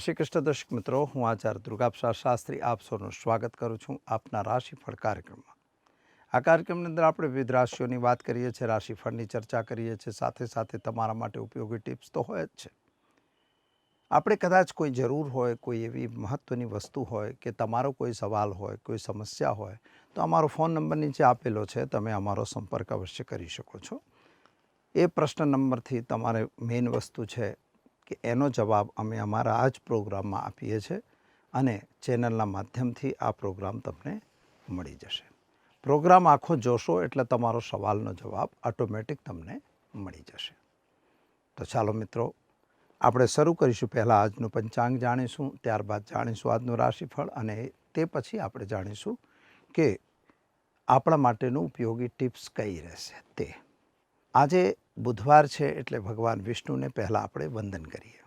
શ્રી કૃષ્ણ દર્શક મિત્રો, હું આચાર્ય દુર્ગાપ્રસાદ શાસ્ત્રી આપ સૌનું સ્વાગત કરું છું આપના રાશિફળ કાર્યક્રમમાં. આ કાર્યક્રમની અંદર આપણે વિવિધ રાશિઓની વાત કરીએ છીએ, રાશિફળની ચર્ચા કરીએ છીએ, સાથે સાથે તમારા માટે ઉપયોગી ટિપ્સ તો હોય જ છે. આપણે કદાચ કોઈ જરૂર હોય, કોઈ એવી મહત્ત્વની વસ્તુ હોય કે તમારો કોઈ સવાલ હોય, કોઈ સમસ્યા હોય, તો અમારો ફોન નંબર નીચે આપેલો છે, તમે અમારો સંપર્ક અવશ્ય કરી શકો છો. એ પ્રશ્ન નંબરથી તમારે મેઇન વસ્તુ છે કે એનો જવાબ અમે અમારા આ જ પ્રોગ્રામમાં આપીએ છીએ અને ચેનલના માધ્યમથી આ પ્રોગ્રામ તમને મળી જશે. પ્રોગ્રામ આખો જોશો એટલે તમારો સવાલનો જવાબ ઓટોમેટિક તમને મળી જશે. તો ચાલો મિત્રો, આપણે શરૂ કરીશું. પહેલાં આજનું પંચાંગ જાણીશું, ત્યારબાદ જાણીશું આજનું રાશિફળ અને તે પછી આપણે જાણીશું કે આપણા માટેનું ઉપયોગી ટિપ્સ કઈ રહેશે તે. આજે બુધવાર છે એટલે ભગવાન વિષ્ણુને પહેલાં આપણે વંદન કરીએ.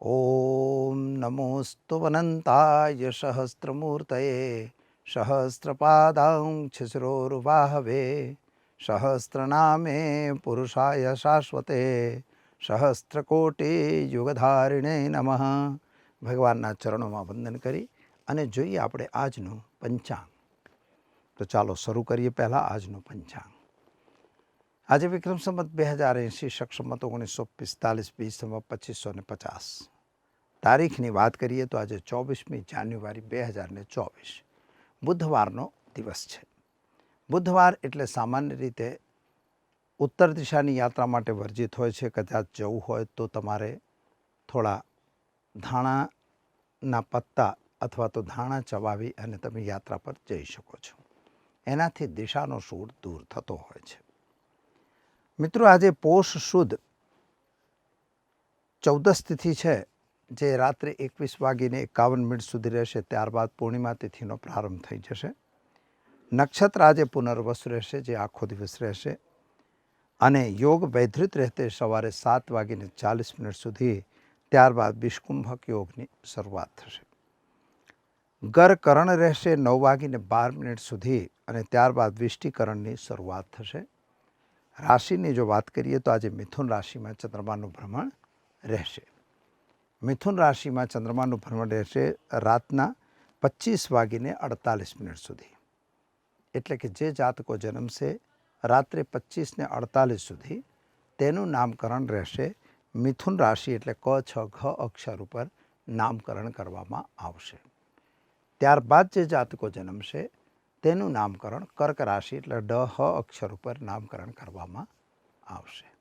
ઓમ નમોસ્તુ અનંતાય સહસ્ત્રમૂર્તયે સહસ્ત્રપાદાં છિસરોર્વાહવે સહસ્રનામે પુરુષાય શાશ્વતે સહસ્ત્રકોટી યુગધારિણે નમઃ. ભગવાનના ચરણોમાં વંદન કરી અને જોઈએ આપણે આજનું પંચાંગ. તો ચાલો શરૂ કરીએ પહેલાં આજનું પંચાંગ. આજે વિક્રમ સંમત બે હજાર એંશી સક્ષમત ઓગણીસો પિસ્તાલીસ બીજ સંમત, પચીસો ને પચાસ. તારીખની વાત કરીએ તો આજે ચોવીસમી જાન્યુઆરી, બે હજાર ને ચોવીસ. બુધવારનો દિવસ છે. બુધવાર એટલે સામાન્ય રીતે ઉત્તર દિશાની યાત્રા માટે વર્જિત હોય છે. કદાચ જવું હોય તો તમારે થોડા ધાણાના પત્તા અથવા તો ધાણા ચવાવી અને તમે યાત્રા પર જઈ શકો છો. એનાથી દિશાનો સૂર દૂર થતો હોય છે. મિત્રો, આજે પોષ સુદ ચૌદસ તિથિ છે, જે રાત્રે એકવીસ વાગીને એકાવન મિનિટ સુધી રહેશે. ત્યારબાદ પૂર્ણિમા તિથિનો પ્રારંભ થઈ જશે. નક્ષત્ર આજે પુનર્વસુ રહેશે, જે આખો દિવસ રહેશે. અને યોગ વૈધૃત રહેતે સવારે સાત વાગીને ચાલીસ મિનિટ સુધી, ત્યારબાદ બિષ્કુંભક યોગની શરૂઆત થશે. ગરકરણ રહેશે નવ વાગીને બાર મિનિટ સુધી અને ત્યારબાદ વિષ્ટિકરણની શરૂઆત થશે. રાશિની જો વાત કરીએ તો આજે મિથુન રાશિમાં ચંદ્રમાનું ભ્રમણ રહેશે. મિથુન રાશિમાં ચંદ્રમાનું ભ્રમણ રહેશે રાતના પચીસ વાગીને અડતાલીસ મિનિટ સુધી. એટલે કે જે જાતકો જન્મશે રાત્રે પચીસને અડતાલીસ સુધી, તેનું નામકરણ રહેશે મિથુન રાશિ એટલે ક, છ, ઘ અક્ષર ઉપર નામકરણ કરવામાં આવશે. ત્યારબાદ જે જાતકો જન્મશે તેનું નામકરણ કર્ક રાશિ એટલે ડ, હ અક્ષર ઉપર નામકરણ કરવામાં આવશે.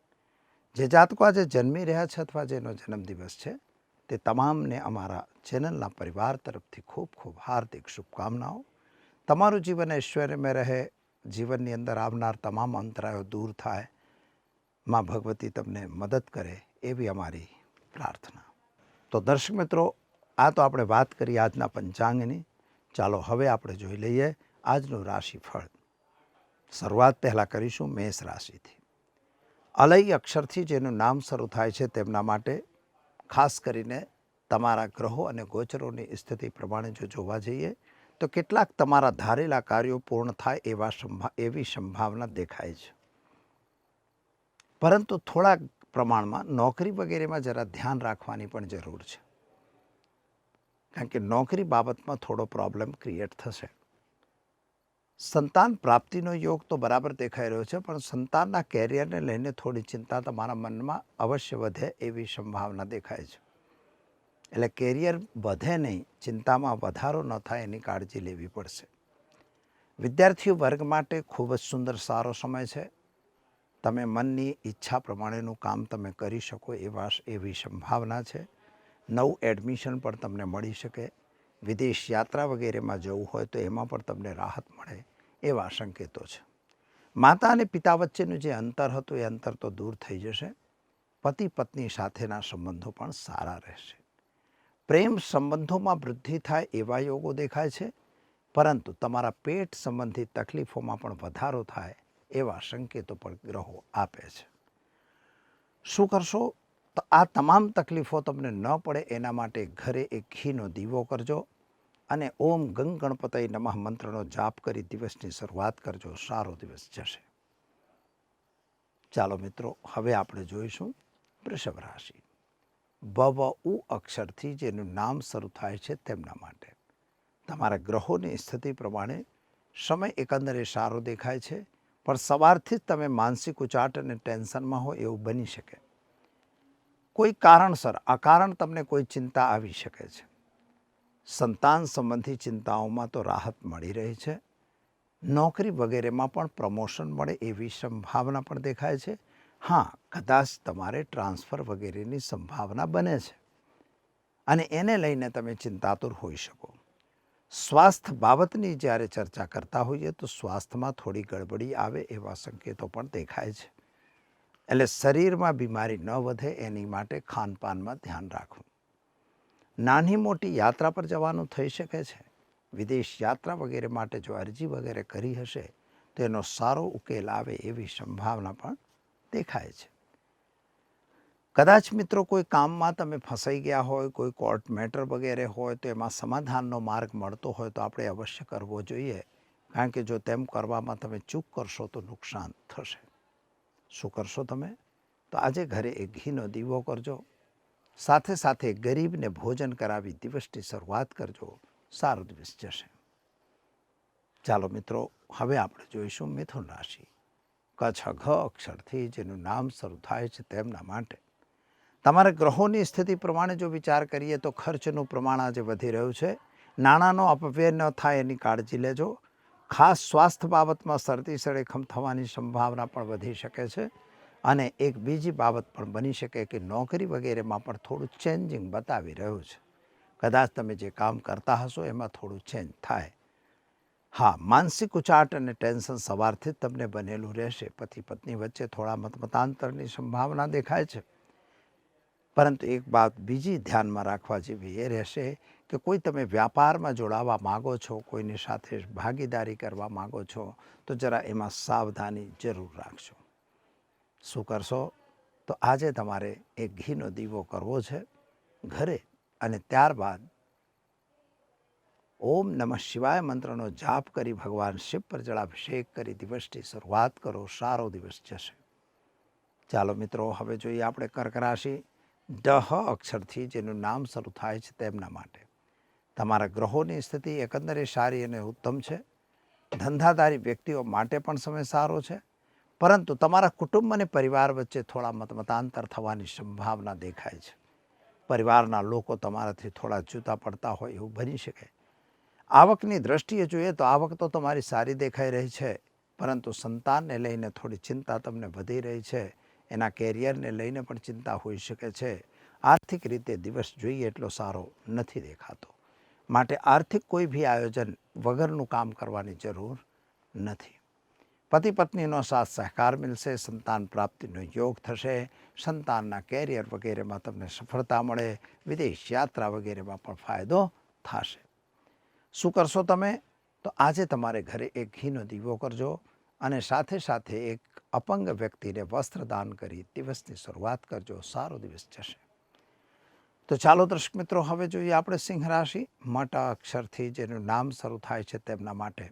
જે જાતકો આજે જન્મી રહ્યા છે અથવા જેનો જન્મદિવસ છે, તે તમામને અમારા ચેનલના પરિવાર તરફથી ખૂબ ખૂબ હાર્દિક શુભકામનાઓ. તમારું જીવન ઐશ્વર્યમય રહે, જીવનની અંદર આવનાર તમામ અંતરાયો દૂર થાય. માં ભગવતી તમને મદદ કરે એવી અમારી પ્રાર્થના. તો દર્શક મિત્રો, આ તો આપણે વાત કરી આજના પંચાંગની. ચાલો હવે આપણે જોઈ લઈએ આજનું રાશિફળ. શરૂઆત પહેલાં કરીશું મેષ રાશિથી. અલય અક્ષરથી જેનું નામ શરૂ થાય છે તેમના માટે ખાસ કરીને તમારા ગ્રહો અને ગોચરોની સ્થિતિ પ્રમાણે જો જોવા જઈએ, તો કેટલાક તમારા ધારેલા કાર્યો પૂર્ણ થાય એવા સંભા, એવી સંભાવના દેખાય છે. પરંતુ થોડા પ્રમાણમાં નોકરી વગેરેમાં જરા ધ્યાન રાખવાની પણ જરૂર છે. કારણ કે નોકરી બાબતમાં થોડો પ્રોબ્લેમ ક્રિએટ થશે. સંતાન પ્રાપ્તિનો યોગ તો બરાબર દેખાઈ રહ્યો છે, પણ સંતાનના કેરિયરને લઈને થોડી ચિંતા તમારા મનમાં અવશ્ય વધે એવી સંભાવના દેખાય છે. એટલે કેરિયર વધે નહીં, ચિંતામાં વધારો ન થાય એની કાળજી લેવી પડશે. વિદ્યાર્થીઓ વર્ગ માટે ખૂબ જ સુંદર સારો સમય છે. તમે મનની ઈચ્છા પ્રમાણેનું કામ તમે કરી શકો એવા એવી સંભાવના છે. નવું એડમિશન પણ તમને મળી શકે. વિદેશ યાત્રા વગેરેમાં જવું હોય તો એમાં પણ તમને રાહત મળે એવા સંકેતો છે. માતા અને પિતા વચ્ચેનું જે અંતર હતું, એ અંતર તો દૂર થઈ જશે. પતિ પત્ની સાથેના સંબંધો પણ સારા રહેશે. પ્રેમ સંબંધોમાં વૃદ્ધિ થાય એવા યોગો દેખાય છે, પરંતુ તમારા પેટ સંબંધિત તકલીફોમાં પણ વધારો થાય એવા સંકેતો પણ ગ્રહો આપે છે. શું કરશો? તો આ તમામ તકલીફો તમને ન પડે, એના માટે ઘરે એક ઘીનો દીવો કરજો અને ઓમ ગંગ ગણપતય નમઃ મંત્રનો જાપ કરી દિવસની શરૂઆત કરજો. સારો દિવસ જશે. ચાલો મિત્રો, હવે આપણે જોઈશું વૃષભ રાશિ. બ વ ઉ અક્ષરથી જેનું નામ શરૂ થાય છે તેમના માટે. તમારા ગ્રહોની સ્થિતિ પ્રમાણે સમય એકંદરે સારો દેખાય છે, પણ સવારથી જ તમે માનસિક ઉચાટ અને ટેન્શનમાં હો એવું બની શકે. કોઈ કારણસર, આ કારણ તમને કોઈ ચિંતા આવી શકે છે? સંતાન સંબંધી ચિંતાઓમાં તો રાહત મળી રહી છે. નોકરી વગેરેમાં પણ પ્રમોશન મળે એવી સંભાવના પણ દેખાય છે. હા, કદાચ તમારે ટ્રાન્સફર વગેરેની સંભાવના બને છે. અને એને લઈને તમે ચિંતાતુર હોઈ શકો. સ્વાસ્થ્ય બાબતની જ્યારે ચર્ચા કરતા હોઈએ તો સ્વાસ્થ્યમાં થોડી ગડબડી આવે એવા સંકેતો પણ દેખાય છે. એટલે શરીરમાં બીમારી ન વધે એની માટે ખાનપાનમાં ધ્યાન રાખવું. નાની મોટી યાત્રા પર જવાનું થઈ શકે છે. વિદેશ યાત્રા વગેરે માટે જો અરજી વગેરે કરી હશે, તો એનો સારો ઉકેલ આવે એવી સંભાવના પણ દેખાય છે. કદાચ મિત્રો કોઈ કામમાં તમે ફસાઈ ગયા હોય, કોઈ કોર્ટ મેટર વગેરે હોય, તો એમાં સમાધાનનો માર્ગ મળતો હોય તો આપણે અવશ્ય કરવો જોઈએ. કારણ કે જો તેમ કરવામાં તમે ચૂક કરશો તો નુકસાન થશે. શું કરશો તમે? તો આજે ઘરે એક ઘીનો દીવો કરજો. સાથે સાથે ગરીબને ભોજન કરાવી દિવસની શરૂઆત કરજો. સારો દિવસ જશે. ચાલો મિત્રો, હવે આપણે જોઈશું મિથુન રાશિ. કચ્છ ઘ અક્ષરથી જેનું નામ શરૂ થાય છે તેમના માટે. તમારા ગ્રહોની સ્થિતિ પ્રમાણે જો વિચાર કરીએ તો ખર્ચનું પ્રમાણ આજે વધી રહ્યું છે. નાણાંનો અપવ્યય ન થાય એની કાળજી લેજો. ખાસ સ્વાસ્થ્ય બાબતમાં શરદી સળેખમ થવાની સંભાવના પણ વધી શકે છે અને એક બીજી બાબત પણ બની શકે કે નોકરી વગેરેમાં પણ થોડું ચેન્જિંગ બતાવી રહ્યું છે. કદાચ તમે જે કામ કરતા હશો એમાં થોડું ચેન્જ થાય. હા, માનસિક ઉચાટ અને ટેન્શન સવારથી જ તમને બનેલું રહેશે. પતિ પત્ની વચ્ચે થોડા મતમતાંતરની સંભાવના દેખાય છે. પરંતુ એક વાત બીજી ધ્યાનમાં રાખવા જેવી એ રહેશે કે કોઈ તમે વ્યાપારમાં જોડાવા માગો છો, કોઈની સાથે ભાગીદારી કરવા માગો છો, તો જરા એમાં સાવધાની જરૂર રાખજો. શું કરશો? તો આજે તમારે એક ઘીનો દીવો કરવો છે ઘરે અને ત્યારબાદ ઓમ નમઃ શિવાય મંત્રનો જાપ કરી ભગવાન શિવ પર જળાભિષેક કરી દિવસની શરૂઆત કરો, સારો દિવસ જશે. ચાલો મિત્રો, હવે જોઈએ આપણે કર્ક રાશિ. ડહ અક્ષરથી જેનું નામ શરૂ થાય છે તેમના માટે. તમારા ગ્રહોની સ્થિતિ એકંદરે સારી અને ઉત્તમ છે. ધંધાધારી વ્યક્તિઓ માટે પણ સમય સારો છે. પરંતુ તમારા કુટુંબ અને પરિવાર વચ્ચે થોડા મતમતાંતર થવાની સંભાવના દેખાય છે. પરિવારના લોકો તમારાથી થોડા જૂતા પડતા હોય એવું બની શકે. આવકની દ્રષ્ટિએ જોઈએ તો આવક તો તમારી સારી દેખાઈ રહી છે. પરંતુ સંતાનને લઈને થોડી ચિંતા તમને વધી રહી છે. એના કેરિયરને લઈને પણ ચિંતા હોઈ શકે છે. આર્થિક રીતે દિવસ જોઈએ એટલો સારો નથી દેખાતો. માટે આર્થિક કોઈ બી આયોજન વગરનું કામ કરવાની જરૂર નથી. પતિ પત્નીનો સાથ સહકાર મળશે સંતાન પ્રાપ્તિનો યોગ થશે, સંતાનના કેરિયર વગેરેમાં તમને સફળતા મળે, વિદેશ યાત્રા વગેરેમાં પણ ફાયદો થશે. શું કરશો તમે? તો આજે તમારે ઘરે એક ઘીનો દીવો કરજો અને સાથે સાથે એક અપંગ વ્યક્તિને વસ્ત્રદાન કરી દિવસની શરૂઆત કરજો. સારો દિવસ જશે. તો ચાલો દર્શક મિત્રો, હવે જોઈએ આપણે સિંહ રાશિ મોટા અક્ષરથી જેનું નામ શરૂ થાય છે તેમના માટે.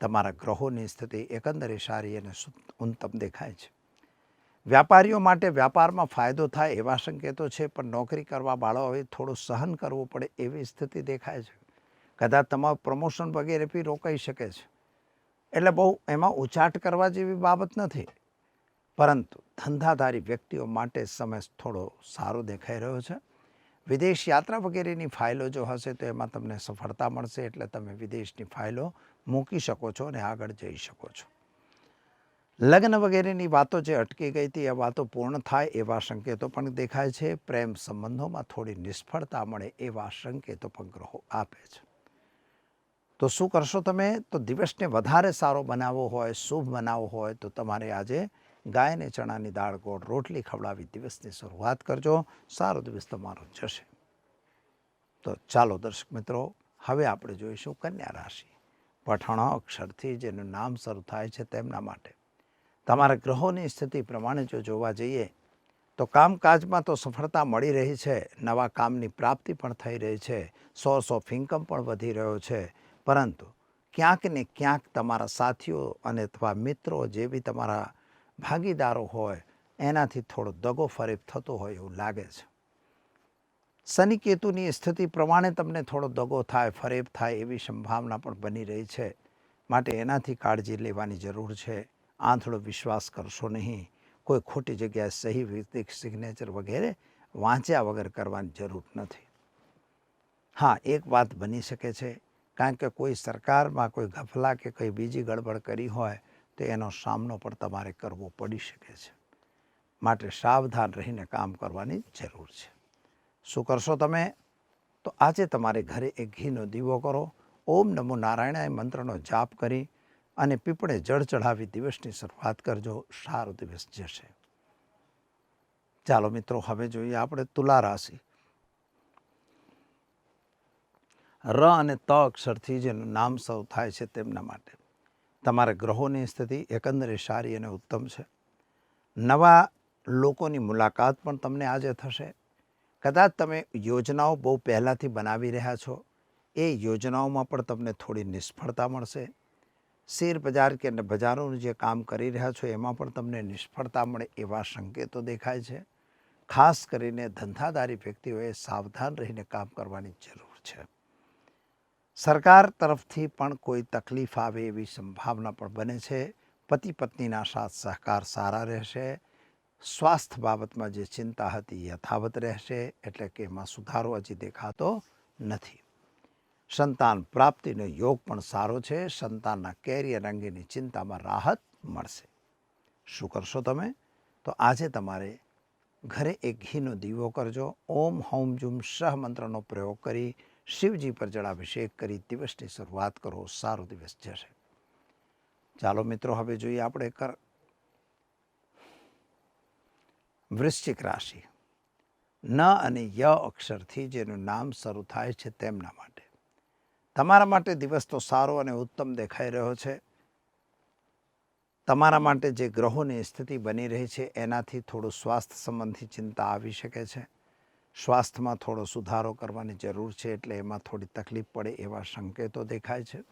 તમારા ગ્રહોની સ્થિતિ એકંદરે સારી અને ઉત્તમ દેખાય છે. વ્યાપારીઓ માટે વ્યાપારમાં ફાયદો થાય એવા સંકેતો છે, પણ નોકરી કરવા વાળાઓએ થોડું સહન કરવું પડે એવી સ્થિતિ દેખાય છે. કદાચ તમારું પ્રમોશન વગેરે બી રોકાઈ શકે છે. એટલે બહુ એમાં ઉચાટ કરવા જેવી બાબત નથી. પરંતુ ધંધાધારી વ્યક્તિઓ માટે સમય થોડો સારો દેખાઈ રહ્યો છે. વિદેશ યાત્રા વગેરેની ફાઇલો જો હશે તો એમાં તમને સફળતા મળશે એટલે તમે વિદેશની ફાઇલો મૂકી શકો છો અને આગળ જઈ શકો છો. લગ્ન વગેરેની વાતો જે અટકી ગઈ હતી એ વાતો પૂર્ણ થાય એવા સંકેતો પણ દેખાય છે. પ્રેમ સંબંધોમાં થોડી નિષ્ફળતા મળે એવા સંકેતો પણ ગ્રહો આપે છે. તો શું કરશો તમે? તો દિવસને વધારે સારો બનાવવો હોય, શુભ બનાવવો હોય તો તમારે આજે ગાયને ચણાની દાળ ગોળ રોટલી ખવડાવી દિવસની શરૂઆત કરજો. સારો દિવસ તમારો જશે. તો ચાલો દર્શક મિત્રો, હવે આપણે જોઈશું કન્યા રાશિ. પઠાણા અક્ષરથી જેનું નામ શરૂ થાય છે તેમના માટે. તમારા ગ્રહોની સ્થિતિ પ્રમાણે જો જોવા જઈએ, તો કામકાજમાં તો સફળતા મળી રહી છે. નવા કામની પ્રાપ્તિ પણ થઈ રહી છે. સોર્સ ઓફ ઇન્કમ પણ વધી રહ્યો છે. પરંતુ ક્યાંક ને ક્યાંક તમારા સાથીઓ અને અથવા મિત્રો જે બી તમારા ભાગીદારો હોય, એનાથી થોડો દગો ફરેબ થતો હોય એવું લાગે છે. શનિ કેતુની સ્થિતિ પ્રમાણે તમને થોડો દગો થાય, ફરેબ થાય એવી સંભાવના પણ બની રહી છે. માટે એનાથી કાળજી લેવાની જરૂર છે. આંધળો વિશ્વાસ કરશો નહીં. કોઈ ખોટી જગ્યાએ સહી વિધિક સિગ્નેચર વગેરે વાંચ્યા વગર કરવાની જરૂર નથી. હા, એક વાત બની શકે છે. કારણ કે કોઈ સરકારમાં કોઈ ગફલા કે કોઈ બીજી ગડબડ કરી હોય તો એનો સામનો પણ તમારે કરવો પડી શકે છે. માટે સાવધાન રહીને કામ કરવાની જરૂર છે. શું કરશો તમે? તો આજે તમારે ઘરે એક ઘીનો દીવો કરો. ઓમ નમો નારાયણાય મંત્રનો જાપ કરી અને પીપળે જળ ચઢાવી દિવસની શરૂઆત કરજો. સારો દિવસ જશે. ચાલો મિત્રો, હવે જોઈએ આપણે તુલા રાશિ. ર અને ત અક્ષરથી જેનું નામ સૌ થાય છે તેમના માટે. તમારા ગ્રહોની સ્થિતિ એકંદરે સારી અને ઉત્તમ છે. નવા લોકોની મુલાકાત પણ તમને આજે થશે. કદાચ તમે યોજનાઓ બહુ પહેલાંથી બનાવી રહ્યા છો. એ યોજનાઓમાં પણ તમને થોડી નિષ્ફળતા મળશે. શેર બજાર કે બજારોનું જે કામ કરી રહ્યા છો એમાં પણ તમને નિષ્ફળતા મળે એવા સંકેતો દેખાય છે. ખાસ કરીને ધંધાદારી વ્યક્તિઓએ સાવધાન રહીને કામ કરવાની જરૂર છે. સરકાર તરફથી પણ કોઈ તકલીફ આવે એવી સંભાવના પણ બને છે. પતિ પત્નીના સાથ સહકાર સારા રહેશે. સ્વાસ્થ્ય બાબતમાં જે ચિંતા હતી યથાવત રહેશે, એટલે કે એમાં સુધારો હજી દેખાતો નથી. સંતાન પ્રાપ્તિનો યોગ પણ સારો છે. સંતાનના કેરિયર અંગેની ચિંતામાં રાહત મળશે. શું કરશો તમે? તો આજે તમારે ઘરે એક ઘીનો દીવો કરજો. ઓમ, હોમ, જુમ સહ મંત્રનો પ્રયોગ કરી શિવજી પર જળાભિષેક કરી દિવસની શરૂઆત કરો, સારો દિવસ જશે. ચાલો મિત્રો, હવે જોઈએ આપણે કર, વૃશ્ચિક રાશિ. ન અને ય અક્ષરથી જેનું નામ શરૂ થાય છે તેમના માટે. તમારા માટે દિવસ તો સારો અને ઉત્તમ દેખાઈ રહ્યો છે. તમારા માટે જે ગ્રહોની સ્થિતિ બની રહી છે, એનાથી થોડું સ્વાસ્થ્ય સંબંધી ચિંતા આવી શકે છે. સ્વાસ્થ્યમાં થોડો સુધારો કરવાની જરૂર છે એટલે એમાં થોડી તકલીફ પડે એવા સંકેતો દેખાય છે.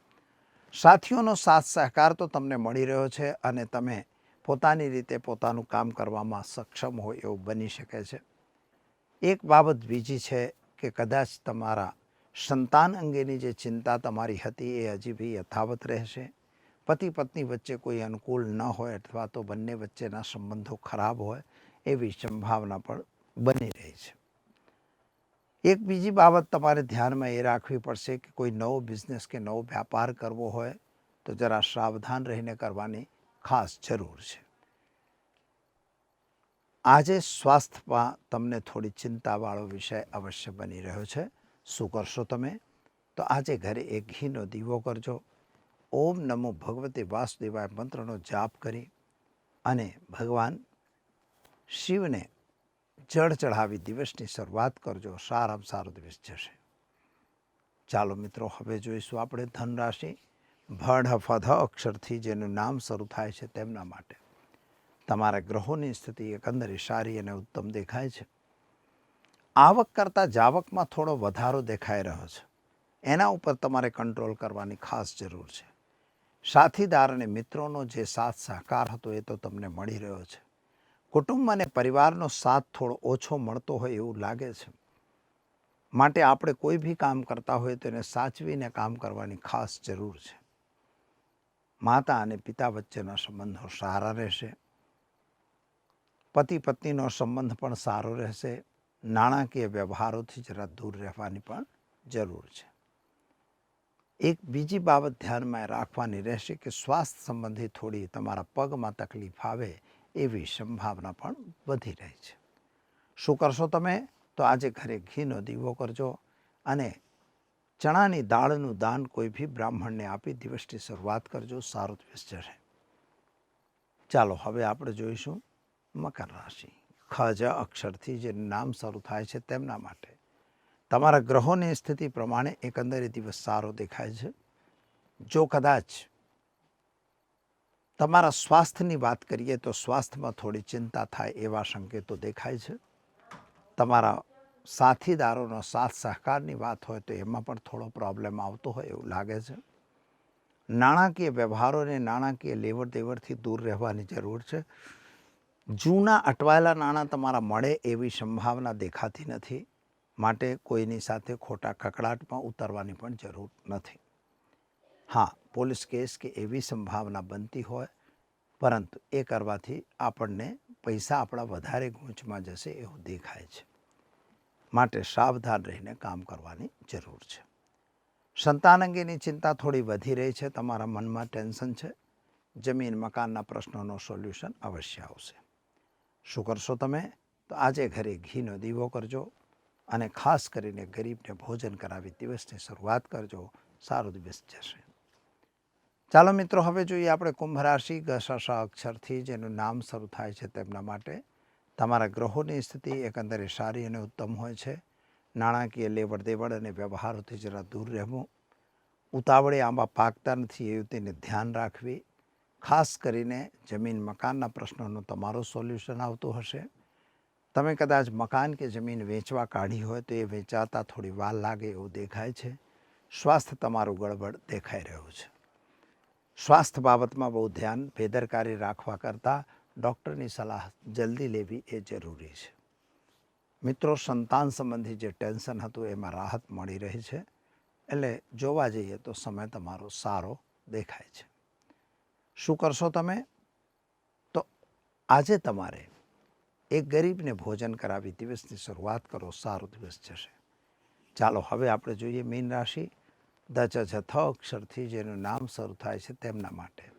સાથીઓનો સાથ સહકાર તો તમને મળી રહ્યો છે અને તમે પોતાની રીતે પોતાનું કામ કરવામાં સક્ષમ હોય એવું બની શકે છે. એક બાબત બીજી છે કે કદાચ તમારા સંતાન અંગેની જે ચિંતા તમારી હતી એ હજી બી યથાવત રહેશે. પતિ પત્ની વચ્ચે કોઈ અનુકૂળ ન હોય અથવા તો બંને વચ્ચેના સંબંધો ખરાબ હોય એવી સંભાવના પણ બની રહી છે. એક બીજી બાબત તમારે ધ્યાનમાં એ રાખવી પડશે કે કોઈ નવો બિઝનેસ કે નવો વ્યાપાર કરવો હોય તો જરા સાવધાન રહીને કરવાની ખાસ જરૂર છે. આજે સ્વાસ્થ્યમાં તમને થોડી ચિંતાવાળો વિષય અવશ્ય બની રહ્યો છે. શું કરશો તમે? તો આજે ઘરે એક ઘીનો દીવો કરજો. ઓમ નમો ભગવતે વાસુદેવાય મંત્રનો જાપ કરી અને ભગવાન શિવને જળ ચઢાવી દિવસની શરૂઆત કરજો. સારામાં સારો દિવસ જશે. ચાલો મિત્રો, હવે જોઈશું આપણે ધનરાશિ. ભડ ફધ, અક્ષરથી જેનું નામ શરૂ થાય છે તેમના માટે. તમારા ગ્રહોની સ્થિતિ એકંદરે સારી અને ઉત્તમ દેખાય છે. આવક કરતાં જાવકમાં થોડો વધારો દેખાઈ રહ્યો છે. એના ઉપર તમારે કંટ્રોલ કરવાની ખાસ જરૂર છે. સાથીદાર અને મિત્રોનો જે સાથ સહકાર હતો એ તો તમને મળી રહ્યો છે. કુટુંબ અને પરિવારનો સાથ થોડો ઓછો મળતો હોય એવું લાગે છે. માટે આપણે કોઈ બી કામ કરતા હોય તો એને સાચવીને કામ કરવાની ખાસ જરૂર છે. માતા અને પિતા વચ્ચેનો સંબંધો સારા રહેશે. પતિ પત્નીનો સંબંધ પણ સારો રહેશે. નાણાકીય વ્યવહારોથી જરા દૂર રહેવાની પણ જરૂર છે. એક બીજી બાબત ધ્યાનમાં રાખવાની રહેશે કે સ્વાસ્થ્ય સંબંધી થોડી તમારા પગમાં તકલીફ આવે એવી સંભાવના પણ વધી રહી છે. શું કરશો તમે? તો આજે ઘરે ઘીનો દીવો કરજો અને ચણાની દાળનું દાન કોઈ બી બ્રાહ્મણને આપી દિવસની શરૂઆત કરજો. સારો દિવસ જશે. ચાલો, હવે આપણે જોઈશું મકર રાશિ. ખજ અક્ષરથી જે નામ શરૂ થાય છે તેમના માટે. તમારા ગ્રહોની સ્થિતિ પ્રમાણે એકંદરે દિવસ સારો દેખાય છે. જો કદાચ તમારા સ્વાસ્થ્યની વાત કરીએ તો સ્વાસ્થ્યમાં થોડી ચિંતા થાય એવા સંકેતો દેખાય છે. તમારા સાથીદારોનો સાથ સહકારની વાત હોય તો એમાં પણ થોડો પ્રોબ્લેમ આવતો હોય એવું લાગે છે. નાણાકીય વ્યવહારોને નાણાકીય લેવડ દેવડથી દૂર રહેવાની જરૂર છે. જૂના અટવાયેલા નાણાં તમારા મળે એવી સંભાવના દેખાતી નથી. માટે કોઈની સાથે ખોટા કકડાટમાં ઉતરવાની પણ જરૂર નથી. હા, પોલીસ કેસ કે એવી સંભાવના બનતી હોય, પરંતુ એ કરવાથી આપણને પૈસા આપણા વધારે ગૂંચમાં જશે એવું દેખાય છે. માટે સાવધાન રહીને કામ કરવાની જરૂર છે. સંતાન અંગેની ચિંતા થોડી વધી રહી છે. તમારા મનમાં ટેન્શન છે. જમીન મકાનના પ્રશ્નોનો સોલ્યુશન અવશ્ય આવશે. શું કરશો તમે? તો આજે ઘરે ઘીનો દીવો કરજો અને ખાસ કરીને ગરીબને ભોજન કરાવી દિવસની શરૂઆત કરજો. સારો દિવસ જશે. ચાલો મિત્રો, હવે જોઈએ આપણે કુંભ રાશિ ગસસ અક્ષરથી જેનું નામ શરૂ થાય છે તેમના માટે. તમારા ગ્રહોની સ્થિતિ એકંદરે સારી અને ઉત્તમ હોય છે. નાણાકીય લેવડ દેવડ અને વ્યવહારોથી જરા દૂર રહેવું. ઉતાવળે આંબા પાકતા નથી એવું તેને ધ્યાન રાખવી. ખાસ કરીને જમીન મકાનના પ્રશ્નોનું તમારું સોલ્યુશન આવતું હશે. તમે કદાચ મકાન કે જમીન વેચવા કાઢી હોય તો એ વેચાતા થોડી વાર લાગે એવું દેખાય છે. સ્વાસ્થ્ય તમારું ગડબડ દેખાઈ રહ્યું છે. સ્વાસ્થ્ય બાબતમાં બહુ ધ્યાન બેદરકારી રાખવા કરતાં ડૉક્ટરની સલાહ જલ્દી લેવી એ જરૂરી છે. મિત્રો, સંતાન સંબંધી જે ટેન્શન હતું એમાં રાહત મળી રહી છે. એટલે જોવા જઈએ તો સમય તમારો સારો દેખાય છે. શું કરશો તમે? તો આજે તમારે એક ગરીબને ભોજન કરાવી દિવસની શરૂઆત કરો, સારો દિવસ જશે. ચાલો, હવે આપણે જોઈએ મીન રાશિ. દ ચ છ થ અક્ષરથી જેનું નામ શરૂ થાય છે તેમના માટે.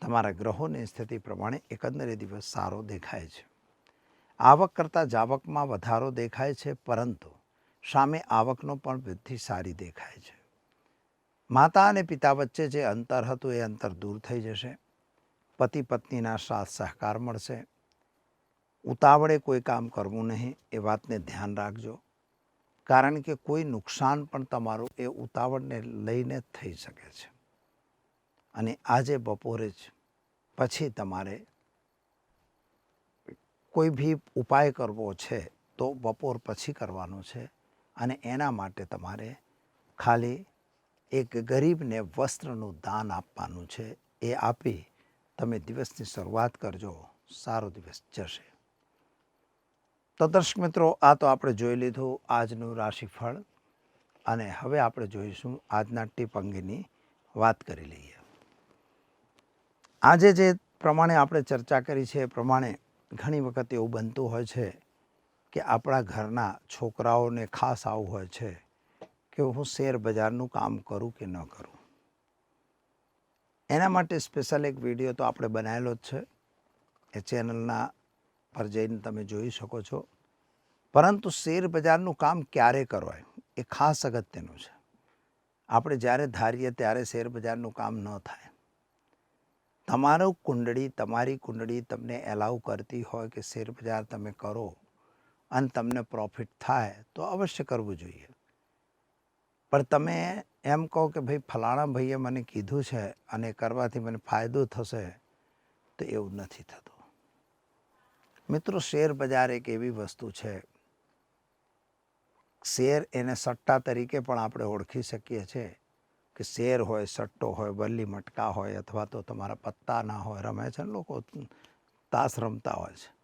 તમારા ગ્રહોની સ્થિતિ પ્રમાણે એકંદરે દિવસ સારો દેખાય છે. આવક કરતાં જાવકમાં વધારો દેખાય છે, પરંતુ સામે આવકનો પણ વૃદ્ધિ સારી દેખાય છે. માતા અને પિતા વચ્ચે જે અંતર હતું એ અંતર દૂર થઈ જશે. પતિ પત્નીના સાથ સહકાર મળશે. ઉતાવળે કોઈ કામ કરવું નહીં, એ વાતને ધ્યાન રાખજો. કારણ કે કોઈ નુકસાન પણ તમારું એ ઉતાવળને લઈને થઈ શકે છે. અને આજે બપોરે જ પછી તમારે કોઈ બી ઉપાય કરવો છે તો બપોર પછી કરવાનો છે અને એના માટે તમારે ખાલી એક ગરીબને વસ્ત્રનું દાન આપવાનું છે એ આપી તમે દિવસની શરૂઆત કરજો. સારો દિવસ જશે. તો મિત્રો, આ તો આપણે જોઈ લીધું આજનું રાશિફળ અને હવે આપણે જોઈશું આજના ટીપ અંગેની વાત કરી લઈએ. આજે જે પ્રમાણે આપણે ચર્ચા કરી છે, એ પ્રમાણે ઘણી વખત એવું બનતું હોય છે કે આપણા ઘરના છોકરાઓને ખાસ આવું હોય છે કે હું શેર બજારનું કામ કરું કે ન કરું. એના માટે સ્પેશિયલ એક વીડિયો તો આપણે બનાવેલો જ છે. એ ચેનલના પર જઈને તમે જોઈ શકો છો. પરંતુ શેર બજારનું કામ ક્યારે કરવાય? એ ખાસ અગત્યનું છે. આપણે જ્યારે ધારીએ ત્યારે શેર બજારનું કામ ન થાય. તમારું કુંડળી, તમારી કુંડળી તમને એલાઉ કરતી હોય કે શેર બજાર તમે કરો અને તમને પ્રોફિટ થાય, તો અવશ્ય કરવું જોઈએ. પણ તમે એમ કહો કે ભાઈ, ફલાણા ભાઈએ મને કીધું છે અને કરવાથી મને ફાયદો થશે, તો એવું નથી થતું. મિત્રો, શેર બજાર એક એવી વસ્તુ છે. શેર એને સટ્ટા તરીકે પણ આપણે ઓળખી શકીએ છીએ કે શેર હોય, સટ્ટો હોય, બલ્લી મટકા હોય અથવા તો તમારા પત્તા ના હોય, રમે છે ને લોકો તાસ રમતા હોય છે.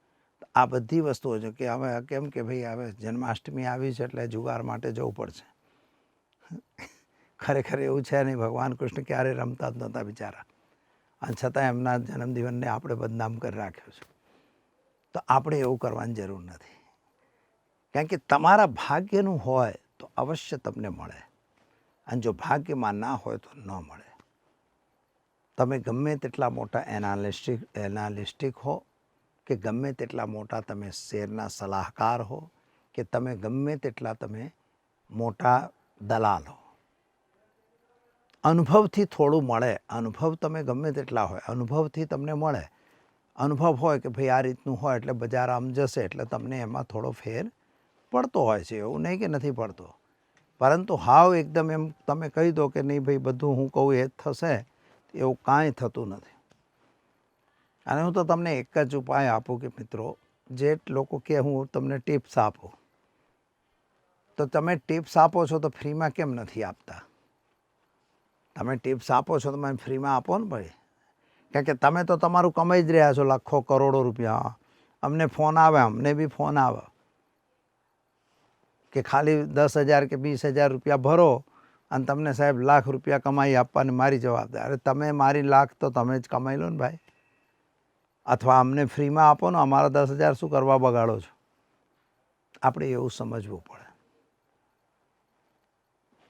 આ બધી વસ્તુઓ છે કે હવે કેમ કે ભાઈ હવે જન્માષ્ટમી આવી છે એટલે જુગાર માટે જવું પડશે. ખરેખર એવું છે નહીં, ભગવાન કૃષ્ણ ક્યારેય રમતા જ નહોતા બિચારા. અને છતાં એમના જન્મદિવસને આપણે બદનામ કરી રાખ્યો છે. તો આપણે એવું કરવાની જરૂર નથી. કારણ કે તમારા ભાગ્યનું હોય તો અવશ્ય તમને મળે. અને જો ભાગ્યમાં ના હોય તો ન મળે. તમે ગમે તેટલા મોટા એનાલિસ્ટિક એનાલિસ્ટિક હો, કે ગમે તેટલા મોટા તમે શેરના સલાહકાર હો, કે તમે ગમે તેટલા તમે મોટા દલાલ હો. અનુભવથી થોડું મળે. અનુભવ તમે ગમે તેટલા હોય, અનુભવથી તમને મળે. અનુભવ હોય કે ભાઈ આ રીતનું હોય એટલે બજાર આમ જશે એટલે તમને એમાં થોડો ફેર પડતો હોય છે. એવું નહીં કે નથી પડતો. પરંતુ હાવ એકદમ એમ તમે કહી દો કે નહીં ભાઈ બધું હું કહું એ જ થશે, એવું કાંઈ થતું નથી. અને હું તો તમને એક જ ઉપાય આપું કે મિત્રો, જે લોકો કે હું તમને ટિપ્સ આપું. તો તમે ટિપ્સ આપો છો તો ફ્રીમાં કેમ નથી આપતા? તમે ટિપ્સ આપો છો તો મને ફ્રીમાં આપો ને ભાઈ? કારણ કે તમે તો તમારું કમાઈ જ રહ્યા છો લાખો કરોડો રૂપિયા. અમને ફોન આવે, અમને બી ફોન આવે. કે ખાલી દસ હજાર કે વીસ હજાર રૂપિયા ભરો અને તમને સાહેબ લાખ રૂપિયા કમાઈ આપવાની મારી જવાબદારી. અરે તમે મારી લાખ તો તમે જ કમાઈ લો ને ભાઈ. અથવા અમને ફ્રીમાં આપો ને, અમારા દસ હજાર શું કરવા બગાડો છો? આપણે એવું સમજવું પડે.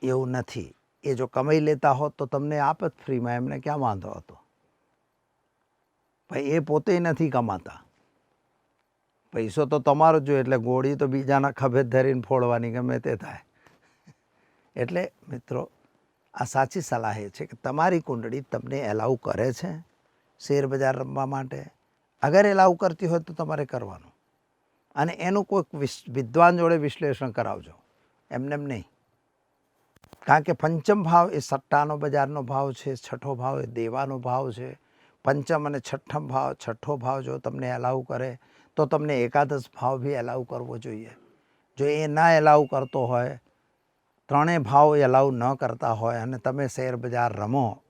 એવું નથી. એ જો કમાઈ લેતા હોત તો તમને આપત ફ્રીમાં, એમને ક્યાં વાંધો હતો? ભાઈ, એ પોતે નથી કમાતા. પૈસો તો તમારો જ જોઈએ એટલે ગોળી તો બીજાના ખભે ધરીને ફોડવાની ગમે તે થાય. એટલે મિત્રો, આ સાચી સલાહ એ છે કે તમારી કુંડળી તમને એલાઉ કરે છે શેર બજાર રમવા માટે? અગર એલાઉ કરતી હોય તો તમારે કરવાનું. અને એનું કોઈક વિદ્વાન જોડે વિશ્લેષણ કરાવજો. એમને એમ નહીં. કારણ કે પંચમ ભાવ એ સટ્ટાનો બજારનો ભાવ છે, છઠ્ઠો ભાવ એ દેવાનો ભાવ છે. પંચમ અને છઠ્ઠમ ભાવ, છઠ્ઠો ભાવ જો તમને એલાઉ કરે, તો તમને એકાદશ ભાવ બી એલાઉ કરવો જોઈએ. જો એ ના એલાઉ કરતો હોય, ત્રણેય ભાવ એલાઉ ન કરતા હોય અને તમે શેર બજાર રમો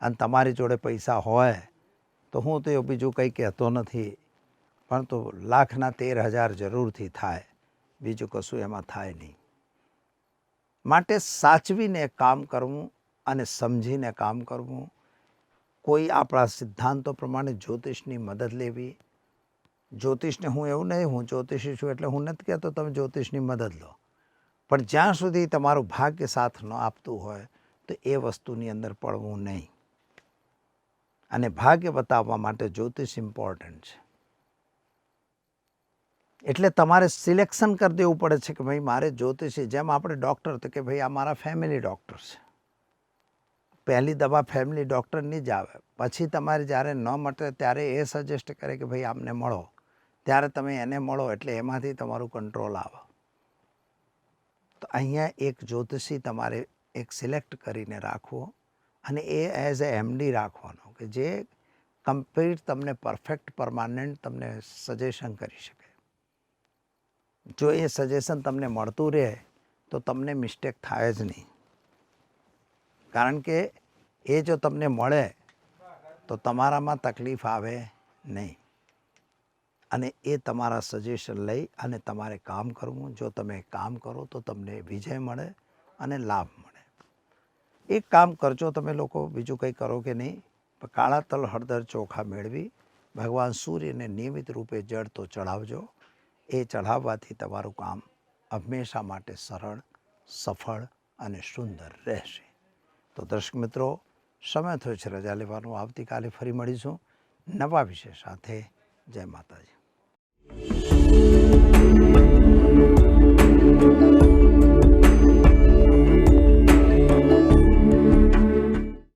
અને તમારી જોડે પૈસા હોય, તો હું તો બીજું કંઈ કહેતો નથી. પરંતુ લાખના તેર હજાર જરૂરથી થાય. બીજું કશું એમાં થાય નહીં. માટે સાચવીને કામ કરવું અને સમજીને કામ કરવું કોઈ આપણા સિદ્ધાંતો પ્રમાણે જ્યોતિષની મદદ લેવી? જ્યોતિષને હું એવું નહીં, હું જ્યોતિષી છું એટલે હું નથી કહેતો તમે જ્યોતિષની મદદ લો. પણ જ્યાં સુધી તમારું ભાગ્ય સાથ ન આપતું હોય, તો એ વસ્તુની અંદર પડવું નહીં. અને ભાગ્ય બતાવવા માટે જ્યોતિષ ઇમ્પોર્ટન્ટ છે. એટલે તમારે સિલેક્શન કરી દેવું પડે છે કે ભાઈ મારે જ્યોતિષી, જેમ આપણે ડૉક્ટર તો કે ભાઈ આ મારા ફેમિલી ડૉક્ટર છે. પહેલી દવા ફેમિલી ડૉક્ટરની જ આવે. પછી તમારે જ્યારે ન મટે ત્યારે એ સજેસ્ટ કરે કે ભાઈ આમને મળો. ત્યારે તમે એને મળો એટલે એમાંથી તમારું કંટ્રોલ આવે. તો અહીંયા એક જ્યોતિષી તમારે એક સિલેક્ટ કરીને રાખવો અને એ એઝ એ એમડી રાખવાનો કે જે કમ્પ્લીટ તમને પરફેક્ટ પરમાનન્ટ તમને સજેશન કરી શકે. જો એ સજેશન તમને મળતું રહે તો તમને મિસ્ટેક થાય જ નહીં. કારણ કે એ જો તમને મળે, તો તમારામાં તકલીફ આવે નહીં. અને એ તમારા સજેશન લઈ અને તમારે કામ કરવું. જો તમે કામ કરો, તો તમને વિજય મળે અને લાભ મળે. એક કામ કરજો તમે લોકો, બીજું કંઈ કરો કે નહીં. કાળા તલ હળદર ચોખા મેળવી, ભગવાન સૂર્યને નિયમિત રૂપે જળ તો ચઢાવજો. એ ચઢાવવાથી તમારું કામ હંમેશા માટે સરળ, સફળ અને સુંદર રહેશે. તો દર્શક મિત્રો સમય થયો છે રજા લેવાનો. આવતીકાલે ફરી મળીશું નવા વિષય સાથે. જય માતાજી.